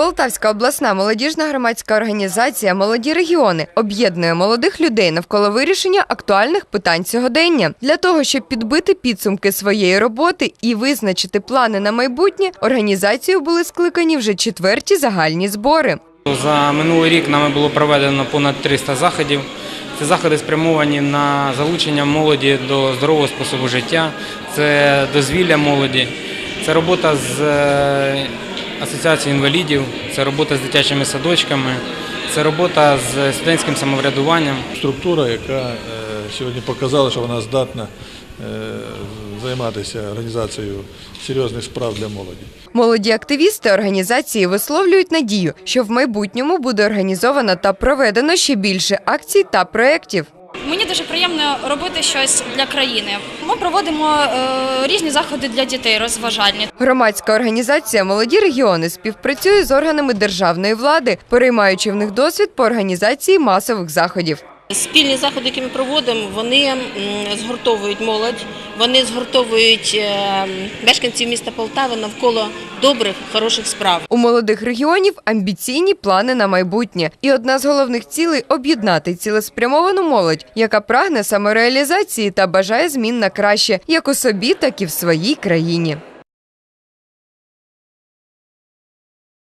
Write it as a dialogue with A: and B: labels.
A: Полтавська обласна молодіжна громадська організація Молоді регіони об'єднує молодих людей навколо вирішення актуальних питань сьогодення. Для того, щоб підбити підсумки своєї роботи і визначити плани на майбутнє, організацією були скликані вже четверті загальні збори.
B: За минулий рік нами було проведено понад 300 заходів. Ці заходи спрямовані на залучення молоді до здорового способу життя, це дозвілля молоді, це робота з асоціацією інвалідів, це робота з дитячими садочками, це робота з студентським самоврядуванням.
C: структура, яка е, сьогодні показала, що вона здатна е, займатися організацією серйозних справ для молоді.
A: Молоді активісти організації висловлюють надію, що в майбутньому буде організовано та проведено ще більше акцій та проєктів.
D: Мені дуже приємно робити щось для країни. Ми проводимо е, різні заходи для дітей, розважальні.
A: Громадська організація Молоді регіони співпрацює з органами державної влади, переймаючи в них досвід по організації масових заходів.
E: Спільні заходи, які ми проводимо, вони згуртовують молодь, вони згуртовують е, мешканців міста Полтави навколо добрих, хороших справ.
A: У молодих регіонів амбіційні плани на майбутнє. І одна з головних цілей об'єднати цілеспрямовану молодь, яка прагне самореалізації та бажає змін на краще, як у собі, так і в своїй країні.